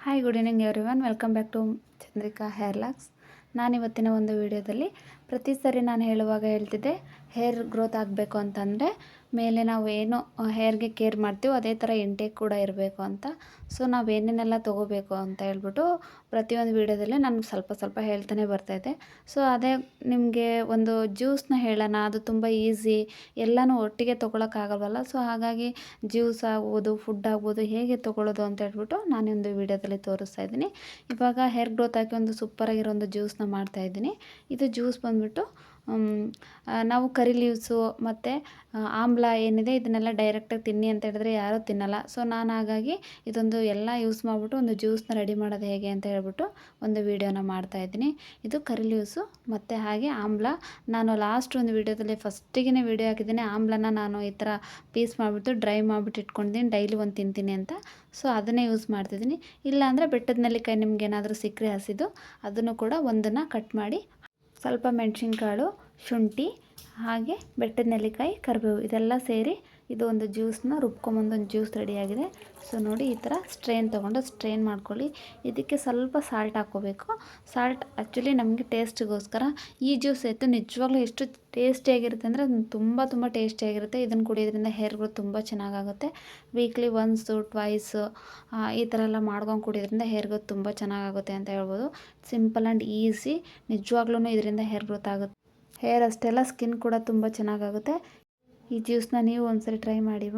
Hi good evening every one welcome back to Chandrika hair lux ನಾನು ಇವತ್ತಿನ ಒಂದು ವಿಡಿಯೋದಲ್ಲಿ ಪ್ರತಿ ಸರಿ ನಾನು ಹೇಳುವಾಗ ಹೇಳ್ತಿದ್ದೆ ಹೇರ್ ಗ್ರೋತ್ ಆಗಬೇಕು ಅಂತಂದರೆ ಮೇಲೆ ನಾವು ಏನು ಹೇರ್ಗೆ ಕೇರ್ ಮಾಡ್ತೀವೋ ಅದೇ ಥರ ಇಂಟೇಕ್ ಕೂಡ ಇರಬೇಕು ಅಂತ. ಸೊ ನಾವು ಏನೇನೆಲ್ಲ ತೊಗೋಬೇಕು ಅಂತ ಹೇಳ್ಬಿಟ್ಟು ಪ್ರತಿಯೊಂದು ವಿಡಿಯೋದಲ್ಲಿ ನಾನು ಸ್ವಲ್ಪ ಸ್ವಲ್ಪ ಹೇಳ್ತಾನೆ ಬರ್ತಾಯಿದ್ದೆ ಸೊ ಅದೇ ನಿಮಗೆ ಒಂದು ಜ್ಯೂಸ್ನ ಹೇಳೋಣ, ಅದು ತುಂಬ ಈಸಿ ಎಲ್ಲನೂ ಒಟ್ಟಿಗೆ ತೊಗೊಳಕ್ಕಾಗಲ್ವಲ್ಲ ಸೊ ಹಾಗಾಗಿ ಜ್ಯೂಸ್ ಆಗ್ಬೋದು ಫುಡ್ ಆಗ್ಬೋದು, ಹೇಗೆ ತೊಗೊಳ್ಳೋದು ಅಂತ ಹೇಳ್ಬಿಟ್ಟು ನಾನೊಂದು ವಿಡಿಯೋದಲ್ಲಿ ತೋರಿಸ್ತಾ ಇದ್ದೀನಿ. ಇವಾಗ ಹೇರ್ ಗ್ರೋತ್ ಆಗಿ ಒಂದು ಸೂಪರಾಗಿರೋ ಒಂದು ಜ್ಯೂಸ್ನ ಮಾಡ್ತಾಯಿದ್ದೀನಿ ಇದು ಜ್ಯೂಸ್ ಬಂದ್ಬಿಟ್ಟು ನಾವು ಕರಿ ಲೀವ್ಸು ಮತ್ತು ಆಮ್ಲ ಏನಿದೆ ಇದನ್ನೆಲ್ಲ ಡೈರೆಕ್ಟಾಗಿ ತಿನ್ನಿ ಅಂತ ಹೇಳಿದ್ರೆ ಯಾರೂ ತಿನ್ನಲ್ಲ. ಸೊ ನಾನು ಹಾಗಾಗಿ ಇದೊಂದು ಎಲ್ಲ ಯೂಸ್ ಮಾಡಿಬಿಟ್ಟು ಒಂದು ಜ್ಯೂಸ್ನ ರೆಡಿ ಮಾಡೋದು ಹೇಗೆ ಅಂತ ಹೇಳ್ಬಿಟ್ಟು ಒಂದು ವೀಡಿಯೋನ ಮಾಡ್ತಾಯಿದ್ದೀನಿ ಇದು ಕರಿ ಲೀವ್ಸು ಮತ್ತು ಹಾಗೆ ಆಮ್ಲ. ನಾನು ಲಾಸ್ಟ್ ಒಂದು ವೀಡಿಯೋದಲ್ಲಿ ಫಸ್ಟಿಗೆ ವೀಡಿಯೋ ಹಾಕಿದ್ದೀನಿ. ಆಮ್ಲನ ನಾನು ಈ ಥರ ಪೀಸ್ ಮಾಡಿಬಿಟ್ಟು ಡ್ರೈ ಮಾಡಿಬಿಟ್ಟು ಇಟ್ಕೊಂಡಿದ್ದೀನಿ. ಡೈಲಿ ಒಂದು ತಿಂತೀನಿ ಅಂತ. ಸೊ ಅದನ್ನೇ ಯೂಸ್ ಮಾಡ್ತಿದ್ದೀನಿ ಇಲ್ಲಾಂದರೆ ಬೆಟ್ಟದ ನೆಲ್ಲಿಕಾಯಿ ನಿಮ್ಗೆ ಏನಾದರೂ ಸಿಕ್ಕರೆ ಹಸಿದು, ಅದನ್ನು ಕೂಡ ಒಂದನ್ನು ಕಟ್ ಮಾಡಿ, ಸ್ವಲ್ಪ ಮೆಣಸಿನ್ಕಾಳು ಶುಂಠಿ, ಹಾಗೆ ಬೆಟ್ಟದ ನೆಲ್ಲಿಕಾಯಿ ಕರಿಬೇವು ಇದೆಲ್ಲ ಸೇರಿ ಇದು ಒಂದು ಜ್ಯೂಸನ್ನ ರುಬ್ಕೊಂಬಂದು ಒಂದು ಜ್ಯೂಸ್ ರೆಡಿಯಾಗಿದೆ ಸೊ ನೋಡಿ ಈ ಥರ ಸ್ಟ್ರೈನ್ ತೊಗೊಂಡು ಸ್ಟ್ರೈನ್ ಮಾಡ್ಕೊಳ್ಳಿ. ಇದಕ್ಕೆ ಸ್ವಲ್ಪ ಸಾಲ್ಟ್ ಹಾಕ್ಕೋಬೇಕು. ಸಾಲ್ಟ್ ಆ್ಯಕ್ಚುಲಿ ನಮಗೆ ಟೇಸ್ಟಿಗೋಸ್ಕರ ಈ ಜ್ಯೂಸ್ ಆಯಿತು, ನಿಜವಾಗ್ಲೂ ಎಷ್ಟು ಟೇಸ್ಟಿಯಾಗಿರುತ್ತೆ ಅಂದರೆ ತುಂಬ ತುಂಬ ಟೇಸ್ಟಿಯಾಗಿರುತ್ತೆ ಇದನ್ನು ಕುಡಿಯೋದ್ರಿಂದ ಹೇರ್ ಗ್ರೋತ್ ತುಂಬ ಚೆನ್ನಾಗಾಗುತ್ತೆ. ವೀಕ್ಲಿ ಒನ್ಸು ಟ್ವೈಸು ಈ ಥರ ಎಲ್ಲ ಮಾಡ್ಕೊಂಡು ಕುಡಿಯೋದ್ರಿಂದ ಹೇರ್ ಗ್ರೋತ್ ತುಂಬ ಚೆನ್ನಾಗಾಗುತ್ತೆ ಅಂತ ಹೇಳ್ಬೋದು. ಸಿಂಪಲ್ ಆ್ಯಂಡ್ ಈಸಿ ನಿಜವಾಗ್ಲೂ ಇದರಿಂದ ಹೇರ್ ಗ್ರೋತ್ ಆಗುತ್ತೆ. ಹೇರ್ ಅಷ್ಟೆಲ್ಲ ಸ್ಕಿನ್ ಕೂಡ ತುಂಬ ಚೆನ್ನಾಗಾಗುತ್ತೆ. ಈ ಜ್ಯೂಸ್ನ ನೀವು ಒಂದ್ಸರಿ ಟ್ರೈ ಮಾಡಿ